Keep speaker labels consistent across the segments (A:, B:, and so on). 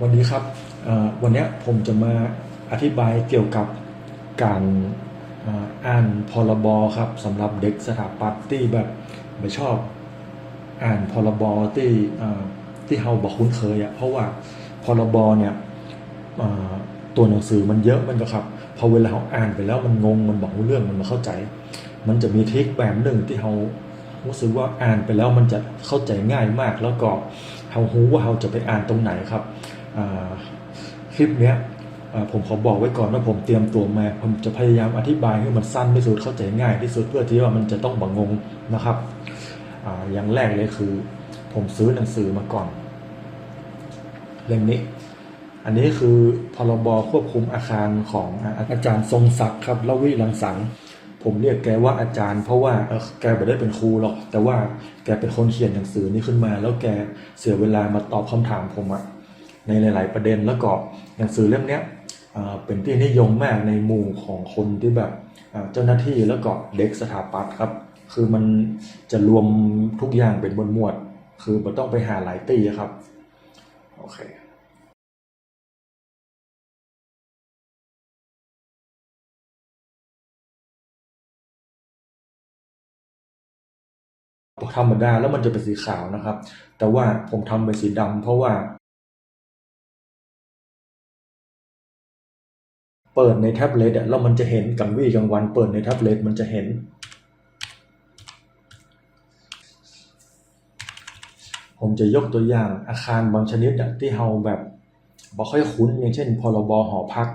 A: วันนี้ครับวันนี้ผมจะมาอธิบายเกี่ยวกับการอ่านพรบครับสำหรับเด็กสถาปัตย์ที่แบบไม่ชอบอ่านพรบที่ที่เราบอกคุ้นเคยอะเพราะว่าพรบเนี่ยตัวหนังสือมันเยอะมันก็ครับพอเวลาเราอ่านไปแล้วมันงงมันบอกรู้เรื่องมันไม่เข้าใจ มันจะมีทิคแบบหนึ่งที่เรารู้สึกว่าอ่านไปแล้วมันจะเข้าใจง่ายมากแล้วก็ เรารู้ว่าเราจะไปอ่านตรงไหนครับคลิปเนี้ยผมขอบอกไว้ก่อนว่าผมเตรียมตัวมาผมจะพยายามอธิบายให้มันสั้นที่สุดเข้าใจง่ายที่สุดเพื่อที่ว่ามันจะต้องบังงงนะครับออย่างแรกเลยคือ ผมซื้อหนังสือมาก่อนเล่มนี้ อันนี้คือพรบควบคุมอาคารของอาจารย์ทรงศักดิ์ครับลวิลังสัง ผมเรียกแกว่าอาจารย์ เพราะว่าเอ่อแกไม่ได้เป็นครูหรอก แต่ว่าแกเป็นคนเขียนหนังสือนี้ขึ้นมา แล้วแกเสียเวลามาตอบคำถามผมอะในหลาย ๆ ประเด็นแล้วก็หนังสือเล่มเนี้ยอ่าเป็นที่นิยมมากในหมู่ของคนที่แบบอ่าเจ้าหน้าที่แล้วก็เด็กสถาปัตย์ครับ คือมันจะรวมทุกอย่างเป็นบนหมวด คือมันต้องไปหาหลายตีอะครับ โอเค ธรรมดาแล้วมันจะเป็นสีขาวนะครับ แต่ว่าผมทำเป็นสีดำเพราะว่า เปิดในแท็บเล็ตแล้วมันจะเห็นกลางวี่กลางวัน เปิดในแท็บเล็ตมันจะเห็น ผมจะยกตัวอย่างอาคารบางชนิดที่เราแบบบ่ค่อยคุ้นอย่างเช่นพรบหอพัก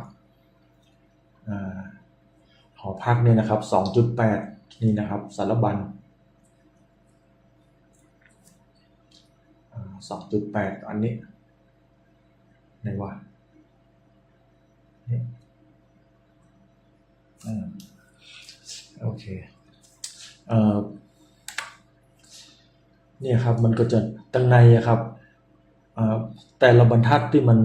A: อหอพักเนี่ยนะครับ 2.8 นี่นะครับสารบัญ สองจุดแปดอันนี้ไหนวะนี่อืมโอเคเอ่อเนี่ยครับมันก็จะตั้งในครับแต่ละบรรทัดที่มัน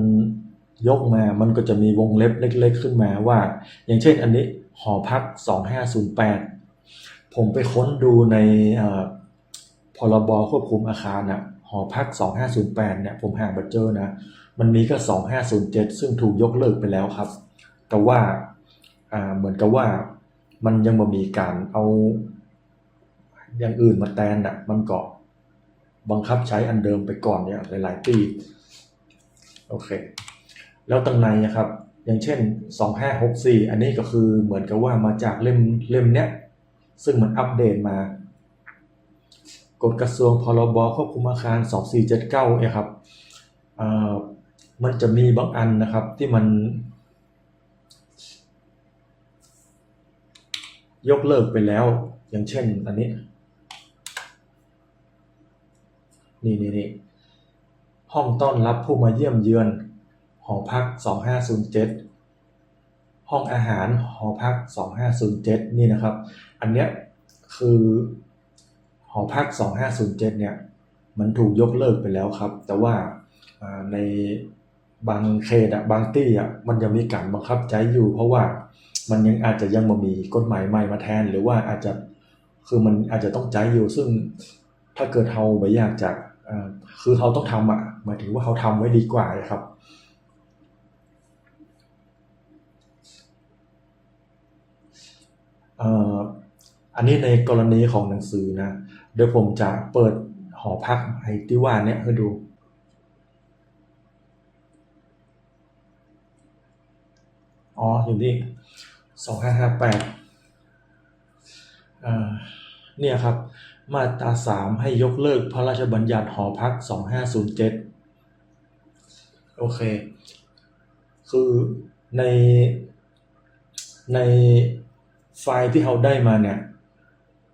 A: ยกมา มันก็จะมีวงเล็บเล็ก ๆ ขึ้นมาว่า อย่างเช่นอันนี้หอพัก 2508 ผมไปค้นดูในพรบควบคุมอาคารอะ หอพัก 2508 เนี่ยผมหาบัเจอนะ มันมีก็ 2507 ซึ่งถูกยกเลิกไปแล้วครับ แต่ว่าเหมือนกับว่ามันยังม,มีการเอาอย่างอื่นมาแทนอะ มันก็บังคับใช้อันเดิมไปก่อนเนี่ย หลาย ๆ ปี โอเค แล้วตังในนะครับ อย่างเช่น 2564 อันนี้ก็คือเหมือนกับว่ามาจากเล่มเล่มเนี้ย ซึ่งมันอัปเดตมา กฎกระทรวงพรบควบคุมอาคาร 2479เนี่ยครับมันจะมีบางอันนะครับที่มัน ยกเลิกไปแล้ว อย่างเช่นอันนี้ นี่นี่นี่ห้องต้อนรับผู้มาเยี่ยมเยือน หอพัก 2507 ห้องอาหารหอพัก 2507 นี่นะครับ อันเนี้ยคือ หอพัก 2507 เนี่ย มันถูกยกเลิกไปแล้วครับ แต่ว่าในบางเขตอะบางที่อะมันยังมีการบังคับใช้อยู่ เพราะว่ามันยังอาจจะยังมีกฎหมายใหม่มาแทน หรือว่าอาจจะคือมันอาจจะต้องใช้อยู่ ซึ่งถ้าเกิดเราไม่อยากจะคือเขาต้องทำอะหมายถึงว่าเขาทำไว้ดีกว่าครับอันนี้ในกรณีของหนังสือนะ เดี๋ยวผมจะเปิดหอพักไอ้ที่ว่าเนี้ยให้ดู อ๋อ อยู่นี่สองห้าห้าแปดเนี่ยครับ มาตราสามให้ยกเลิกพระราชบัญญัติหอพักสองห้าศูนย์เจ็ดโอเค คือในในไฟล์ที่เราได้มาเนี่ย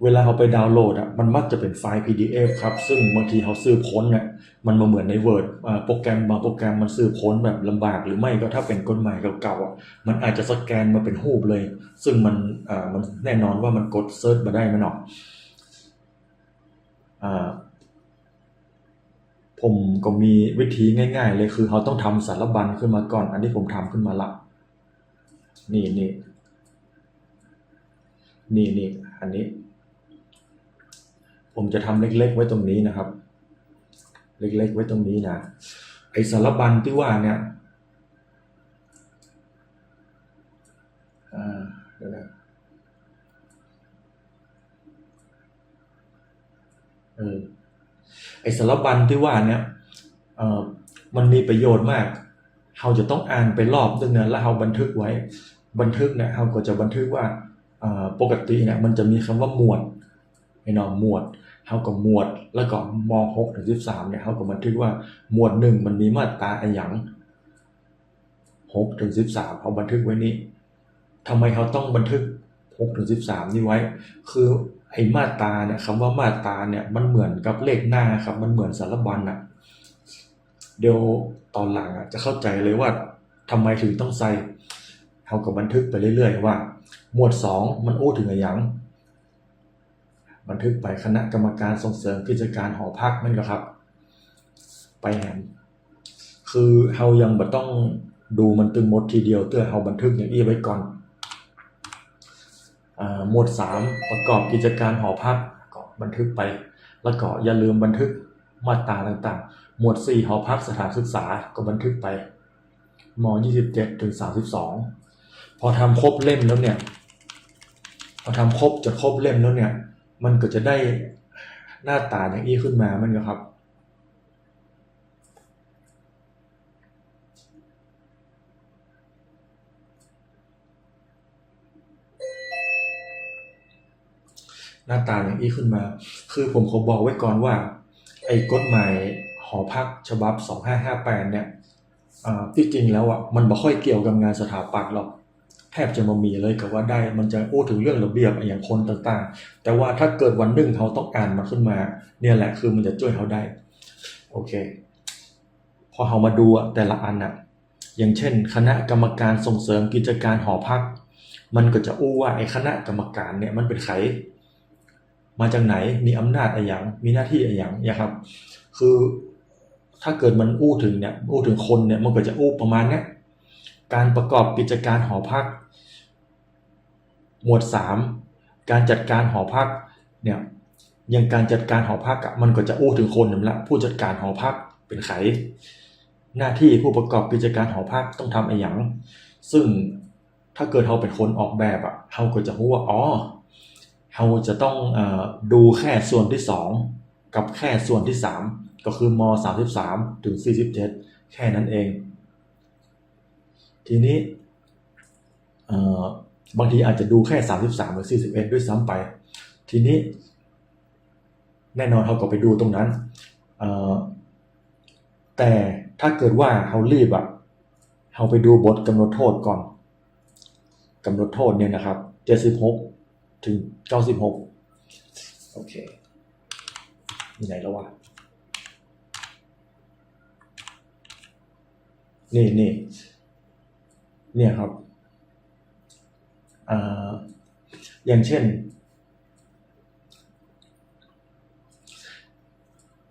A: เวลาเราไปดาวน์โหลดอะมันมักจะเป็นไฟล์ PDF ครับ ซึ่งบางทีเขาซื้อพ้นเนี่ยมันมาเหมือนใน Word อ่าโปรแกรมบางโปรแกรมมันซื้อพ้นแบบลำบากหรือไม่ก็ถ้าเป็นกฎหมายเก่าๆอะมันอาจจะสแกนมาเป็นรูปเลย ซึ่งมันอ่ามันแน่นอนว่ามันกดเซิร์ชมาได้ไหมเนาะอ่าผมก็มีวิธีง่ายๆ เลยคือเขาต้องทำสารบัญขึ้นมาก่อน อันนี้ผมทำขึ้นมาละ นี่นี่นี่นี่อันนี้ ผมจะทำเล็ก ๆ ไว้ตรงนี้นะครับ เล็ก ๆ ไว้ตรงนี้นะไอสารบัญที่ว่าเนี่ยอ่าเดี๋ยวนะเออไอสารบัญที่ว่าเนี่ยเออมันมีประโยชน์มากเราจะต้องอ่านไปรอบนึงนะแล้วเราบันทึกไว้ บันทึกเนี่ยเราก็จะบันทึกว่าอ่อปกติเนี่ยมันจะมีคำว่าหมวดไอ้เนอหมวด เราก็หมวดแล้วก็ม6ถึง13เนี่ยเราก็บันทึกว่าหมวดหนึ่งมันมีมาตราอะไรอย่าง6ถึง13เอาบันทึกไว้นี้ทำไมเขาต้องบันทึก6ถึง13นี่ไว้ คือไอ้มาตราเนี่ยคำว่ามาตราเนี่ยมันเหมือนกับเลขหน้าครับ มันเหมือนสารบัญอะเดี๋ยวตอนหลังอะจะเข้าใจเลยว่าทำไมถึงต้องใส่เขาก็บันทึกไปเรื่อยๆว่า หมวด2มันอู้ถึงอะไรอย่าง บันทึกไปคณะกรรมการส่งเสริมกิจการหอพักนั่นแหละครับ ไปแหนคือเรายังบ่ต้องดูมันตึงหมดทีเดียวเตื้อเราบันทึกอย่างอี้ไว้ก่อนหมวด 3 ประกอบกิจการหอพักก็บันทึกไป แล้วก็อย่าลืมบันทึกมาตราต่างๆ หมวด 4 หอพักสถานศึกษาก็บันทึกไปม 27 ถึง 32 พอทำครบเล่มแล้วเนี่ย พอทำครบจดครบเล่มแล้วเนี่ย มันก็จะได้หน้าตาอย่างนี้ขึ้นมามันก็ครับหน้าตาอย่างนี้ขึ้นมา คือผมขอบอกไว้ก่อนว่า ไอ้กฎหมายหอพักฉบับ 2558 เนี่ยอ่าที่จริงแล้วอะ มันบ่ค่อยเกี่ยวกับงานสถาปัตย์หรอก บจะมามีเลยกับว่าได้มันจะพูดถึงเรื่องระเบียบอย่างคนต่างๆ แต่ว่าถ้าเกิดวันหนึ่งเขาต้องอ่านมันขึ้นมา เนี่ยแหละคือมันจะช่วยเขาได้โอเค พอเขามาดูแต่ละอันอะอย่างเช่น คณะกรรมการส่งเสริมกิจการหอพัก มันก็จะอู้ว่าไอ้คณะกรรมการเนี่ยมันเป็นใครมาจากไหนมีอำนาจอะไรอย่างมีหน้าที่อะไรอย่างนี่ยครับ คือถ้าเกิดมันอู้ถึงเนี่ยอู้ถึงคนเนี่ยมันก็จะอู้ประมาณนี้การประกอบกิจการหอพัก หมวด 3 การจัดการหอพักเนี่ยอย่างการจัดการหอพักมันก็จะอู้ถึงคนนั่นละผู้จัดการหอพักเป็นใครหน้าที่ผู้ประกอบกิจการหอพักต้องทำอะไรอย่างซึ่งถ้าเกิดเราเป็นคนออกแบบอะเราก็จะรู้ว่าอ๋อเราจะต้องอดูแค่ส่วนที่ 2 กับแค่ส่วนที่ 3 ก็คือม 33 ถึง 47 แค่นั้นเอง ทีนี้ บางทีอาจจะดูแค่ 33 หรือ 41 ด้วยซ้ำไป ทีนี้ แน่นอนเราก็ไปดูตรงนั้นแต่ถ้าเกิดว่าเรารีบอะเราไปดูบทกำหนดโทษก่อนกำหนดโทษเนี่ยนะครับ 76 ถึง 96 โอเคมีไหนแล้ววะนี่นี่เนี่ยครับ อย่างเช่น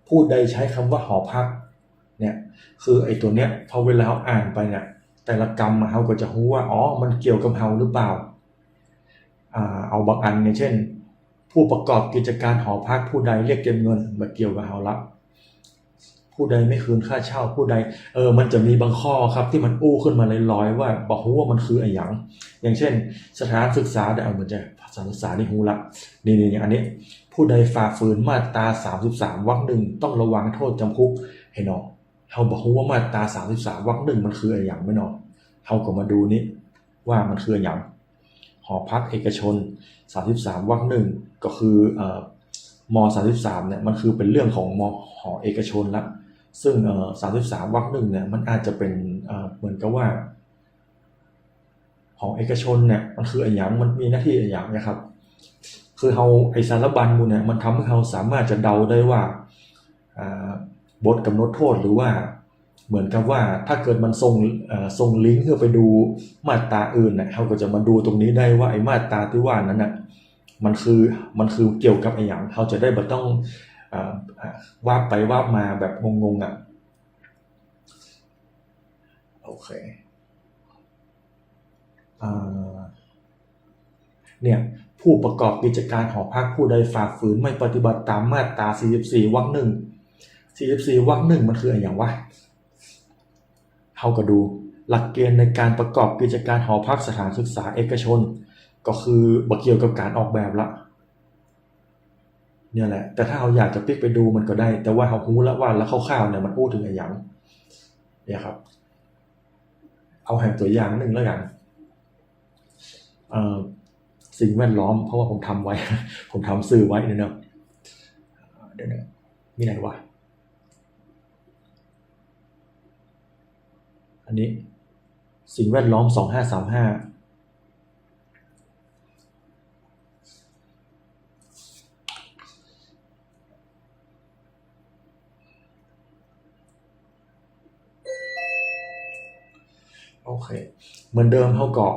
A: ผู้ใดใช้คำว่าหอพัก เนี่ย คือไอ้ตัวเนี้ยพอเวลาเราอ่านไปเนี่ยแต่ละกรรมเราก็จะรู้ว่าอ๋อมันเกี่ยวกับเราหรือเปล่าเอาบางอันเนี่ยเช่น ผู้ประกอบกิจการหอพักผู้ใดเรียกเก็บเงินมาเกี่ยวกับเราละ ผู้ใดไม่คืนค่าเช่าผู้ใดเออมันจะมีบางข้อครับที่มันอู้ขึ้นมาลอยๆว่าบอกว่ามันคืออะไรอย่าง อย่างเช่น สถานศึกษาได้เอาเหมือนจะสถานศึกษานี่ฮูละนี่นี่อย่างอันนี้ ผู้ใดฝ่าฝืนมาตรา 33วรรคหนึ่งต้องระวังโทษจำคุกให้หนอเขาบอกว่ามาตรา 33วรรคหนึ่งมันคืออะไรอย่างไม่หนอเขาก็มาดูนี่ว่ามันคืออะไรอย่างหอพักเอกชน 33วรรคหนึ่งก็คือเอ่อม33เนี่ยมันคือเป็นเรื่องของมหอเอกชนละ ซึ่งเอ่อ33วรรคหนึ่งเนี่ยมันอาจจะเป็นเหมือนกับว่า ของเอกชนเนี่ยมันคืออะไรอย่างมันมีหน้าที่อะไรอย่างนะครับ คือเราไอสารบัญมูเนี่ยมันทำให้เราสามารถจะเดาได้ว่าบทกำหนดโทษหรือว่าเหมือนกับว่าถ้าเกิดมันส่งส่งลิงก์เพื่อไปดูมาตราอื่นเนี่ยเราก็จะมาดูตรงนี้ได้ว่าไอ้มาตราที่ว่านั้นน่ะมันคือมันคือเกี่ยวกับไอ้อย่างเราจะได้บ่ต้อง อ่าอ่าว่าไปว่ามาแบบงงๆอะโอเคอเนี่ยผู้ประกอบกิจการหอพักผู้ใดฝ่าฝืนไม่ปฏิบัติตามมาตรา 44 วรรคหนึ่ง 44 วรรคหนึ่งมันคืออะไรอย่างวะเฮาก็ดู หลักเกณฑ์ในการประกอบกิจการหอพักสถานศึกษาเอกชน ก็คือบเกี่ยวกับการออกแบบละ เนี่ยแหละ แต่ถ้าเราอยากจะพลิกไปดูมันก็ได้ แต่ว่าเรารู้แล้วว่าแล้วคร่าวๆเนี่ยมันพูดถึงอะไรอย่างเนี่ยครับ เอาแห่งตัวอย่างหนึ่งแล้วกันเอ่อสิ่งแวดล้อม เพราะว่าผมทำไว้ ผมทำสื่อไว้เนี่ยนะเดี๋ยวนะมีไหนวะอันนี้ สิ่งแวดล้อมสองห้าสามห้า เค เหมือนเดิมเฮาเก็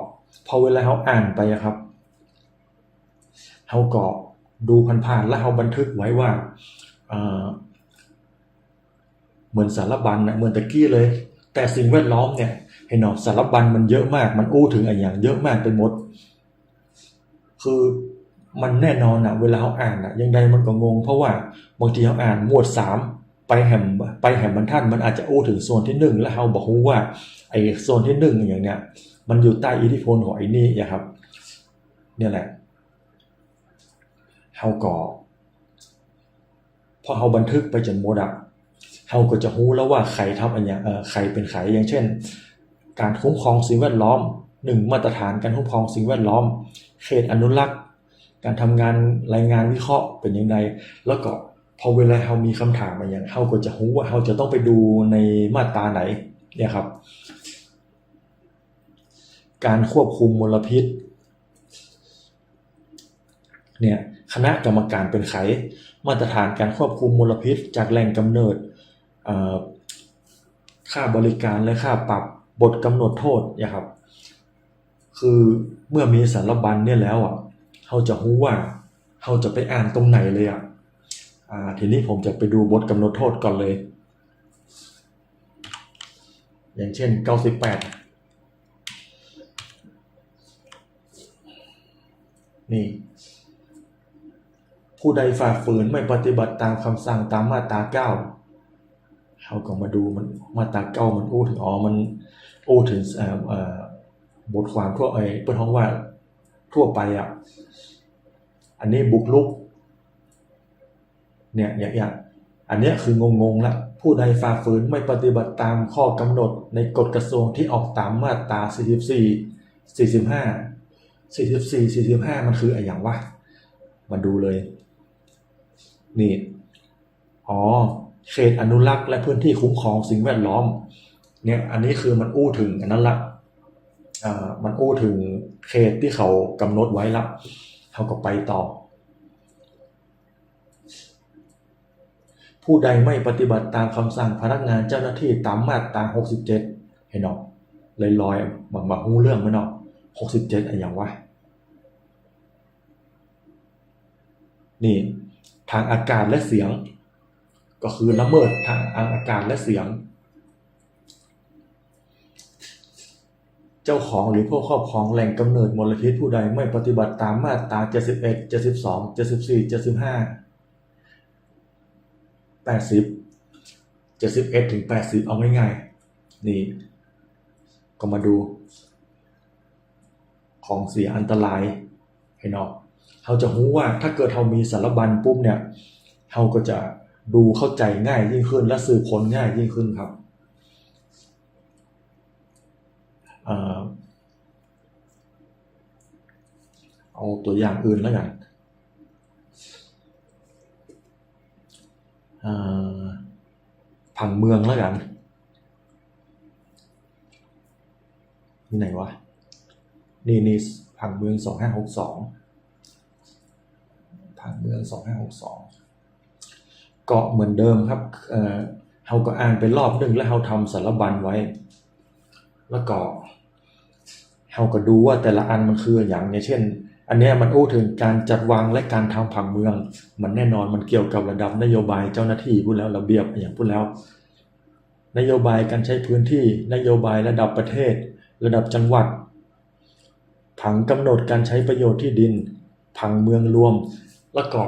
A: พอเวลาเฮาอ่านไปครับเฮาเก็ดูผ่านๆแล้วเฮาบันทึกไว้ว่าเหมือนสารบัญนะเหมือนตะกี้เลย แต่สิ่งแวดล้อมเนี่ยเห็นเนาะสารบัญมันเยอะมาก มันอู้ถึงอะไรอย่างเยอะมากไปหมด คือมันแน่นอนอะเวลาเฮาอ่านอะยังไงมันก็งง เพราะว่าบางทีเฮาอ่านหมวดสาม ไปแหมไปแหมบรรทัดมันอาจจะอู้ถึงโซนที่หนึ่งแล้วเฮาบอกฮู้ว่าไอโซนที่หนึ่งอย่างเนี้ยมันอยู่ใต้อิทธิพลของไอ้นี่อย่าครับ เนี่ยแหละเฮาก็พอเฮาบันทึกไปจนหมดอะเฮาก็จะรู้แล้วว่าใครทำอันอย่างเออใครเป็นใครอย่างเช่น การคุ้มครองสิ่งแวดล้อมหนึ่งมาตรฐานการคุ้มครองสิ่งแวดล้อม เขตอนุรักษ์ การทำงานรายงานวิเคราะห์เป็นยังไงแล้วก็ พอเวลาเฮามีคำถามมาอย่างเฮาก็จะรู้ว่าเฮาจะต้องไปดูในมาตราไหนเนี่ยครับ การควบคุมมลพิษเนี่ยคณะกรรมการเป็นไขมาตรฐานการควบคุมมลพิษ จากแหล่งกำเนิดค่าบริการและค่าปรับบทกำหนดโทษเนี่ยครับ คือเมื่อมีสารบัญเนี่ยแล้วอะเขาจะรู้ว่าเขาจะไปอ่านตรงไหนเลยอะ ทีนี้ผมจะไปดูบทกำหนดโทษก่อนเลย อย่างเช่น 98 นี่ ผู้ใดฝ่าฝืนไม่ปฏิบัติตามคำสั่งตามมาตราเก้าเขาก็มาดูมันมาตราเก้ามันอู้ถึงอ๋อมันอู้ถึงบทความทั่วไอ้เปิดห้องว่าทั่วไปอะ อันนี้บุกลุก เนี่ยอย่างอย่างอันเนี้ยคืองงๆละผู้ใดฝ่าฝืนไม่ปฏิบัติตามข้อกำหนดในกฎกระทรวงที่ออกตามมาตรา 44 45 44 45 มันคืออะไรอย่างวะมาดูเลย นี่ อ๋อ เขตอนุรักษ์และพื้นที่คุ้มครองสิ่งแวดล้อม เนี่ย อันนี้คือมันอู้ถึงอันนั้นละอ่ามันอู้ถึงเขตที่เขากำหนดไว้ละเขาก็ไปต่อ ผู้ใดไม่ปฏิบัติตามคำสั่งพนักงานเจ้าหน้าที่ตามมาตรา67เห็นเนาะเลยลอยบางบางหูเรื่องไหมเนาะ67อะไรอย่างวะนี่ทางอากาศและเสียง ก็คือละเมิดทางอากาศและเสียง เจ้าของหรือผู้ครอบครองแหล่งกำเนิดมลพิษผู้ใดไม่ปฏิบัติตามมาตรา 71 72 74 75 80 71ถึง80เอาง่ายๆนี่ ก็มาดู ของเสียอันตรายให้นาะเราจะรู้ว่าถ้าเกิดเรามีสารบัญปุ๊บเนี่ยเราก็จะดูเข้าใจง่ายยิ่งขึ้นและสืบค้นง่ายยิ่งขึ้นครับเอ่อเอาตัวอย่างอื่นแล้วกันเอ่อ ผังเมืองแล้วกันนี่ไหนวะ นี่นี่ผังเมืองสองห้าหกสองผังเมืองสองห้าหกสองก็เหมือนเดิมครับเออเราก็อ่านไปรอบหนึ่งแล้วเราทำสารบัญไว้ แล้วก็เราก็ดูว่าแต่ละอันมันคืออย่างเนี่ยเช่น อันนี้มันอู้ถึงการจัดวางและการทำผังเมือง มันแน่นอนมันเกี่ยวกับระดับนโยบายเจ้าหน้าที่พูดแล้วระเบียบอย่างพูดแล้ว นโยบายการใช้พื้นที่นโยบายระดับประเทศ ระดับจังหวัด ผังกำหนดการใช้ประโยชน์ที่ดิน ผังเมืองรวม แล้วก็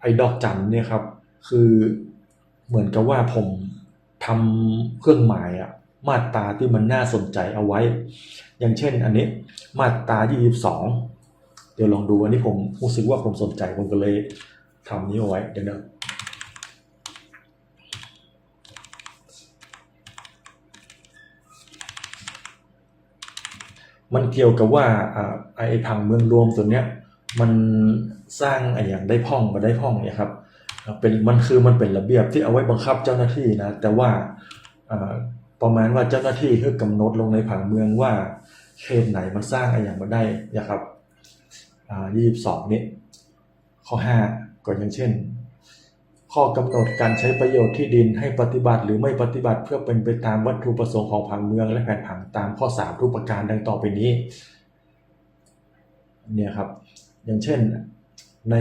A: ไอ้ดอกจันเนี่ยครับ คือเหมือนกับว่าผมททำเครื่องหมายอะ มาตราที่มันน่าสนใจเอาไว้ อย่างเช่นอันนี้มาตรา22 เดี๋ยวลองดูอันนี้ผมรู้สึกว่าผมสนใจผมก็เลยทำนี้เอาไว้เดี๋ยวนะมันเกี่ยวกับว่าไอ้ผังเมืองรวมตัวเนี้ยมันสร้างไอ้อย่างได้พ่องมาได้พ่องเนี่ยครับเป็นมันคือมันเป็นระเบียบที่เอาไว้บังคับเจ้าหน้าที่นะแต่ว่า ประมาณว่าเจ้าหน้าที่คือกำหนดลงในผังเมืองว่าเขตไหนมันสร้างไอ้อย่างมาได้นะครับอ่ายี่สิบสองนี้ข้อห้าก็อย่างเช่น ข้อกำหนดการใช้ประโยชน์ที่ดินให้ปฏิบัติหรือไม่ปฏิบัติเพื่อเป็นไปตามวัตถุประสงค์ของผังเมืองและแผนผังตามข้อ 3 ทุกประการดังต่อไปนี้เนี่ยครับอย่างเช่นใน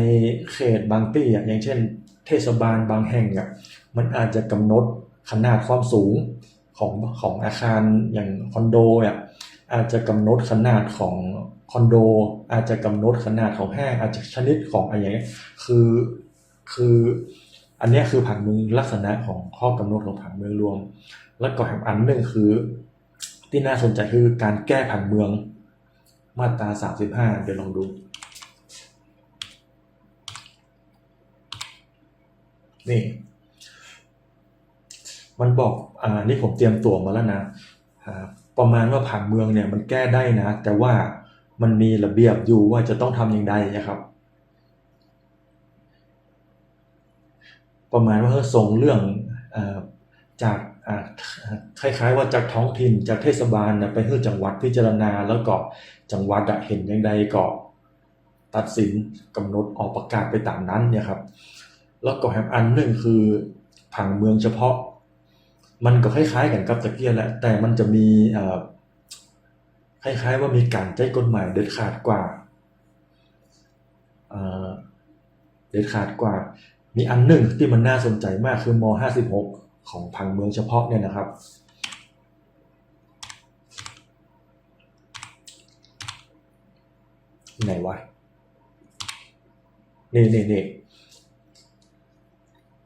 A: เขตบางที่อะอย่างเช่น เทศบาลบางแห่งอะมันอาจจะกำหนดขนาดความสูง ของของอาคารอย่างคอนโดอะอาจจะกำหนดขนาดของคอนโด อาจจะกำหนดขนาดของห้างอาจจะชนิดของอะไรอย่างเงี้ยคือคืออันนี้คือผังเมืองลักษณะของข้อกำหนดของผังเมืองรวม แล้วก็อีกอันหนึ่งคือ ที่น่าสนใจคือการแก้ผังเมืองมาตรา35เดี๋ยวลองดูนี่ มันบอกอ่านี่ผมเตรียมตัวมาแล้วนะอ่าประมาณว่าผังเมืองเนี่ยมันแก้ได้นะ แต่ว่ามันมีระเบียบอยู่ว่าจะต้องทำอย่างไรนะครับ ประมาณว่าเออส่งเรื่องอาจากอ่าคล้ายๆว่าจากท้องถิ่นจากเทศบาลนะไปให้จังหวัดพิจารณาแล้วก็จังหวัดเห็นอย่างใดก็ตัดสินกำหนดออกประกาศไปตามนั้นเนี่ยครับ แล้วก็แฮมอันหนึ่งคือผังเมืองเฉพาะ มันก็คล้ายๆกันกับตะเกียแหละแต่มันจะมีคล้ายๆว่ามีการใช้กฎหมายเด็ดขาดกว่าเด็ดขาดกว่า มีอันหนึ่งที่มันน่าสนใจมากคือม 56 ของผังเมืองเฉพาะเนี่ยนะครับ ไหนวะ นี่นี่นี่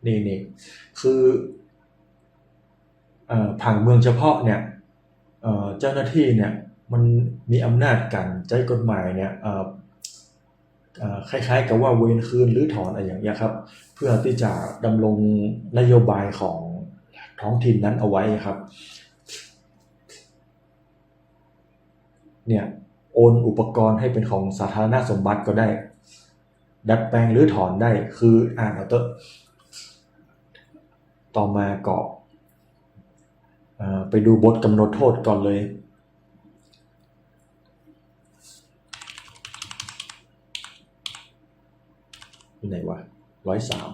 A: นี่นี่คือ ผังเมืองเฉพาะเนี่ยเจ้าหน้าที่เนี่ยมันมีอำนาจการใช้กฎหมายเนี่ยคล้ายๆ กับว่าเวนคืนหรือถอนอะไรอย่างเงี้ยครับ เพื่อที่จะดำรงนโยบายของท้องถิ่นนั้นเอาไว้ครับ เนี่ยโอนอุปกรณ์ให้เป็นของสาธารณสมบัติก็ได้ ดัดแปลงหรือถอนได้คืออ่านเอาเตอะต่อมาเอ่อ ไปดูบทกำหนดโทษก่อนเลยอยู่ไหนวะร้อยสาม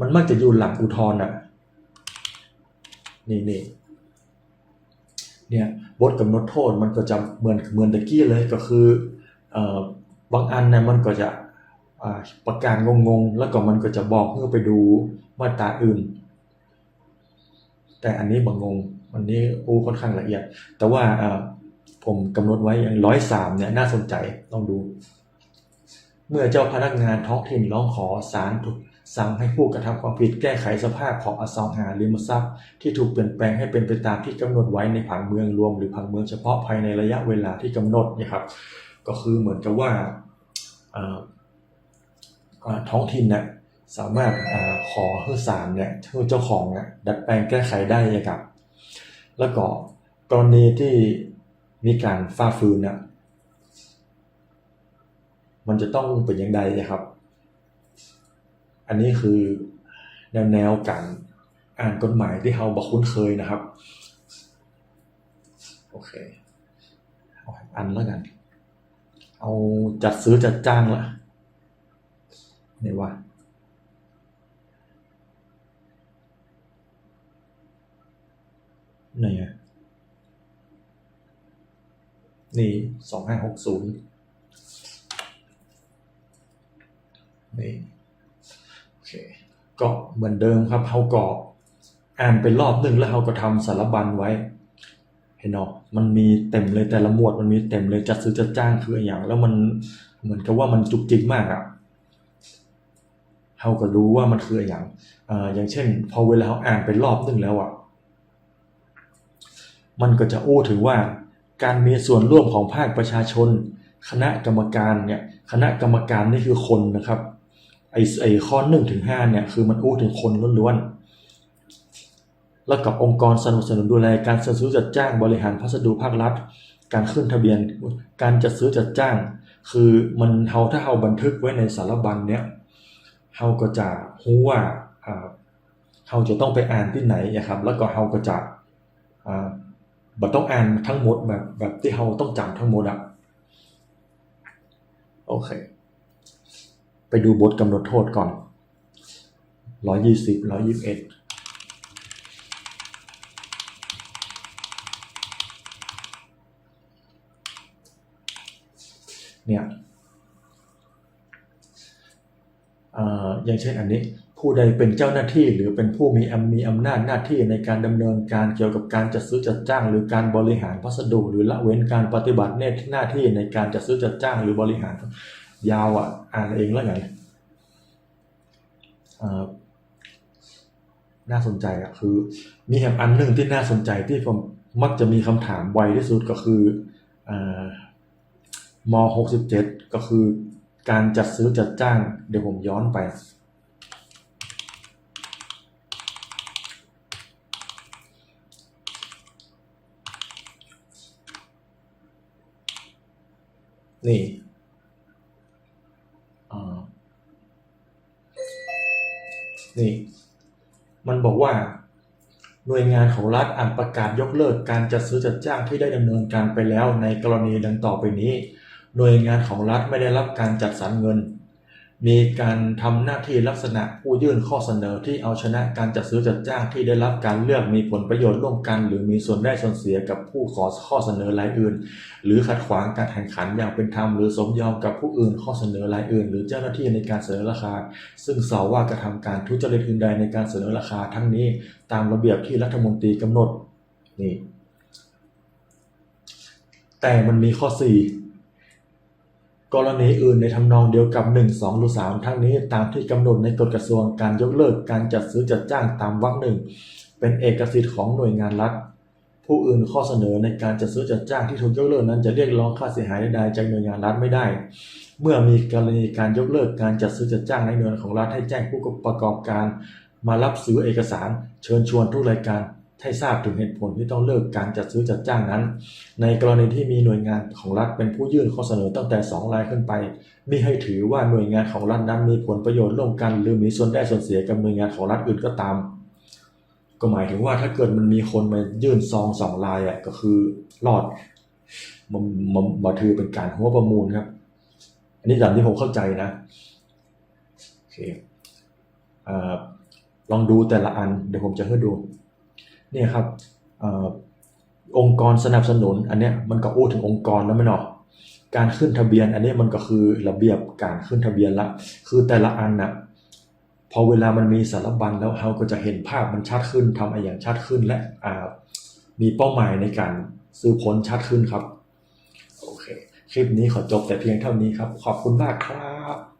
A: มันมักจะอยู่หลังอุทธรณ์อะ นี่นี่เนี่ยบทกำหนดโทษมันก็จะเหมือนเหมือนตะกี้เลยก็คืออบางอันเนี่ยมันก็จะประกาศงงๆ แล้วก็มันก็จะบอกให้ไปดูมาตราอื่น แต่อันนี้บางงงอันนี้อู้ค่อนข้างละเอียด แต่ว่าผมกำหนดไว้อย่างร้อยสามเนี่ยน่าสนใจลองดู เมื่อเจ้าพนักงานท้องถิ่นร้องขอศาลถูกสั่งให้ผู้กระทำความผิดแก้ไขสภาพของอสังหาริมทรัพย์ ที่ถูกเปลี่ยนแปลงให้เป็นไปตามที่กำหนดไว้ในผังเมืองรวม หรือผังเมืองเฉพาะภายในระยะเวลาที่กำหนดนี่ยครับ ก็คือเหมือนกับว่าท้องถิ่นเนี่ย สามารถอขอให้ศาลเนี่ยเจ้าของเนี่ยดัดแปลงแก้ไขได้นะครับ แล้วก็กรณีที่มีการฝ่าฝืนเนี่ยมันจะต้องเป็นอย่างไรนะครับ อันนี้คือแนวแนวการอ่านกฎหมายที่เราบอกคุ้นเคยนะครับ โอเคเอาอันแล้วกัน เอาจัดซื้อจัดจ้างละไหนวะไห นอะนี่สองห้าหกศูนย์นี่โอเคก็เหมือนเดิมครับเขาก็อ่านเป็นรอบหนึ่งแล้วเขาก็ทำสารบัญไว้ เห็นเนาะมันมีเต็มเลยแต่ละหมวดมันมีเต็มเลยจัดซื้อจัดจ้างคืออย่าง แล้วมันเหมือนกับว่ามันจุกจิกมากอะเราก็รู้ว่ามันคืออย่างอ่าอย่างเช่น พอเวลาเราอ่านไปรอบหนึ่งแล้วอะ มันก็จะอู้ถึงว่า การมีส่วนร่วมของภาคประชาชน คณะกรรมการเนี่ยคณะกรรมการนี่คือคนนะครับไอ้ไอ้ข้อหนึ่งถึงห้าเนี่ยคือมันอู้ถึงคนล้วนๆแล้วกับองค์กรสนับสนุนดูแลการซื้อจัดจ้างบริหารพัสดุภาครัฐ การขึ้นทะเบียน การจัดซื้อจัดจ้าง คือมันเฮาถ้าเฮาบันทึกไว้ในสารบัญเนี่ยเฮาก็จะรู้ว่าอ่าเฮาจะต้องไปอ่านที่ไหนนะครับ แล้วก็เฮาก็จะอ่า บ่ต้องอ่านทั้งหมดแบบแบบที่เฮาต้องจำทั้งหมดอะโอเค ไปดูบทกำหนดโทษก่อน120 121เนี่ยเอ่ออย่างเช่นอันนี้ ผู้ใดเป็นเจ้าหน้าที่หรือเป็นผู้มีอำมีอำนาจหน้าที่ในการดำเนินการเกี่ยวกับการจัดซื้อจัดจ้าง หรือการบริหารพัสดุ หรือละเว้นการปฏิบัติหน้าที่ในการจัดซื้อจัดจ้าง หรือบริหารยาวอะอ่านเองแล้วไงน่าสนใจอะคือ มีแห่งอันหนึ่งที่น่าสนใจที่ผมมักจะมีคำถามไวที่สุดก็คืออม 67 ก็คือการจัดซื้อจัดจ้าง เดี๋ยวผมย้อนไป นี่อ่านี่ มันบอกว่า หน่วยงานของรัฐอาจประกาศยกเลิกการจัดซื้อจัดจ้างที่ได้ดำเนินการไปแล้วในกรณีดังต่อไปนี้ หน่วยงานของรัฐไม่ได้รับการจัดสรรเงิน มีการทำหน้าที่ลักษณะผู้ยื่นข้อเสนอที่เอาชนะการจัดซื้อจัดจ้างที่ได้รับการเลือกมีผลประโยชน์ร่วมกัน หรือมีส่วนได้ส่วนเสียกับผู้ขอข้อเสนอรายอื่น หรือขัดขวางการแข่งขันอย่างเป็นธรรมหรือสมยอมกับผู้อื่นข้อเสนอรายอื่น หรือเจ้าหน้าที่ในการเสนอราคา ซึ่งสาวว่ากระทำการทุจริตอื่นใดในการเสนอราคาทั้งนี้ตามระเบียบที่รัฐมนตรีกำหนดนี่แต่มันมีข้อ4 กรณีอื่นในทำนองเดียวกับ 1 2 หรือ 3 ทั้งนี้ตามที่กำหนดในกฎกระทรวงการยกเลิกการจัดซื้อจัดจ้างตามวรรคหนึ่งเป็นเอกสิทธิ์ของหน่วยงานรัฐ ผู้อื่นข้อเสนอในการจัดซื้อจัดจ้างที่ถูกยกเลิกนั้นจะเรียกร้องค่าเสียหายใดๆจากหน่วยงานรัฐไม่ได้ เมื่อมีกรณีการยกเลิกการจัดซื้อจัดจ้างในหน่วยงานของรัฐให้แจ้งผู้ประกอบการ มารับซื้อเอกสาร เชิญชวนทุกรายการ ให้ทราบถึงเหตุผลที่ต้องเลิกการจัดซื้อจัดจ้างนั้น ในกรณีที่มีหน่วยงานของรัฐเป็นผู้ยื่นข้อเสนอตั้งแต่ 2 รายขึ้นไปมิให้ถือว่าหน่วยงานของรัฐนั้นมีผลประโยชน์ร่วมกัน หรือมีส่วนได้ส่วนเสียกับหน่วยงานของรัฐอื่นก็ตาม ก็หมายถึงว่าถ้าเกิดมันมีคนมายื่นซองสองลายอะก็คือรอดมันมันมาถือเป็นการหัวประมูลครับ อันนี้ตามที่ผมเข้าใจนะโอเคอลองดูแต่ละอันเดี๋ยวผมจะให้ดู เนี่ยครับอองค์กรสนับสนุน อันเนี้ยมันก็อู้ถึงองค์กรแล้วไหม่เนาะการขึ้นทะเบียน อันนี้มันก็คือระเบียบการขึ้นทะเบียนละ คือแต่ละอันน่ะพอเวลามันมีสารบัญแล้วเราก็จะเห็นภาพมันชัดขึ้นทำอะไรอย่างชัดขึ้นและอ่ามีเป้าหมายในการซื้อผลชัดขึ้นครับ โอเค คลิปนี้ขอจบแต่เพียงเท่านี้ครับ ขอบคุณมากครับ